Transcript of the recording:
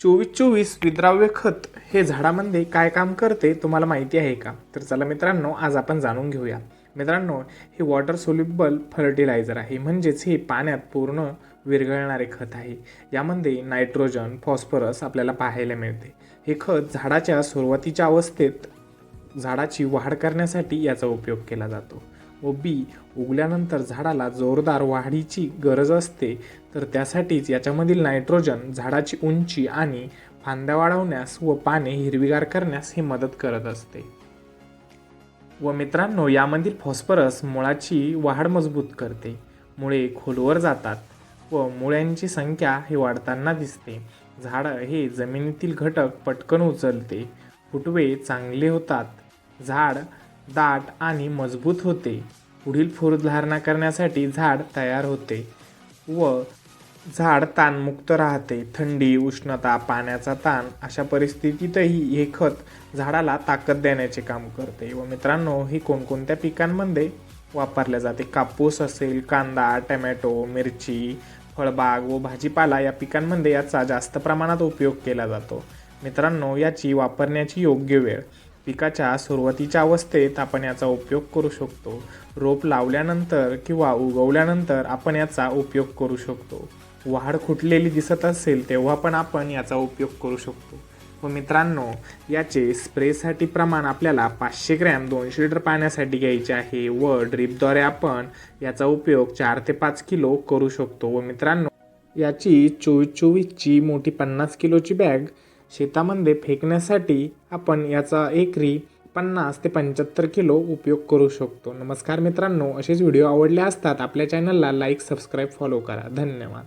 चोवीस चोवीस विद्राव्य खत हे झाडामध्ये काय काम करते तुम्हाला माहिती आहे का? तर चला मित्रांनो आज आपण जाणून घेऊया. मित्रांनो हे वॉटर सोल्युबल फर्टिलायझर आहे. म्हणजेच हे पाण्यात पूर्ण विरघळणारे खत आहे. यामध्ये नायट्रोजन फॉस्फरस आपल्याला पाहायला मिळते. हे खत झाडाच्या सुरुवातीच्या अवस्थेत झाडाची वाढ करण्यासाठी याचा उपयोग केला जातो. व बी उगल्यानंतर झाडाला जोरदार वाढीची गरज असते तर त्यासाठीच याच्यामधील नायट्रोजन झाडाची उंची आणि फांद्या वाढवण्यास व पाने हिरवीगार करण्यास ही मदत करत असते. व मित्रांनो यामधील फॉस्फरस मुळाची वाढ मजबूत करते. मुळे खोलवर जातात व मुळ्यांची संख्या ही वाढताना दिसते. झाडं हे जमिनीतील घटक पटकन उचलते. फुटवे चांगले होतात. झाड दाट आणि मजबूत होते. पुढील फुलधारणा करण्यासाठी झाड तयार होते व झाड ताणमुक्त राहते. थंडी उष्णता पाण्याचा ताण अशा परिस्थितीतही हे खत झाडाला ताकद देण्याचे काम करते व मित्रांनो ही कोणकोणत्या पिकांमध्ये वापरले जाते? कापूस असेल कांदा टमॅटो मिरची फळबाग व भाजीपाला या पिकांमध्ये याचा जास्त प्रमाणात उपयोग केला जातो. मित्रांनो याची वापरण्याची योग्य वेळ पिकाच्या सुरुवातीच्या अवस्थेत आपण याचा उपयोग करू शकतो. रोप लावल्यानंतर किंवा उगवल्यानंतर आपण याचा उपयोग करू शकतो. वाढ खुटलेली दिसत असेल तेव्हा पण आपण याचा उपयोग करू शकतो. व मित्रांनो याचे स्प्रेसाठी प्रमाण आपल्याला पाचशे ग्रॅम दोनशे लिटर पाण्यासाठी घ्यायचे आहे व ड्रीपद्वारे आपण याचा उपयोग चार ते पाच किलो करू शकतो. व मित्रांनो याची चोवीस चोवीसची मोठी पन्नास किलोची बॅग शेतामध्ये फेकण्यासाठी आपण याचा एकरी पन्नास ते पंच्याहत्तर किलो उपयोग करू शकतो. नमस्कार मित्रांनो असेच व्हिडिओ आवडले असतात आपल्या चॅनलला लाईक सबस्क्राईब फॉलो करा. धन्यवाद.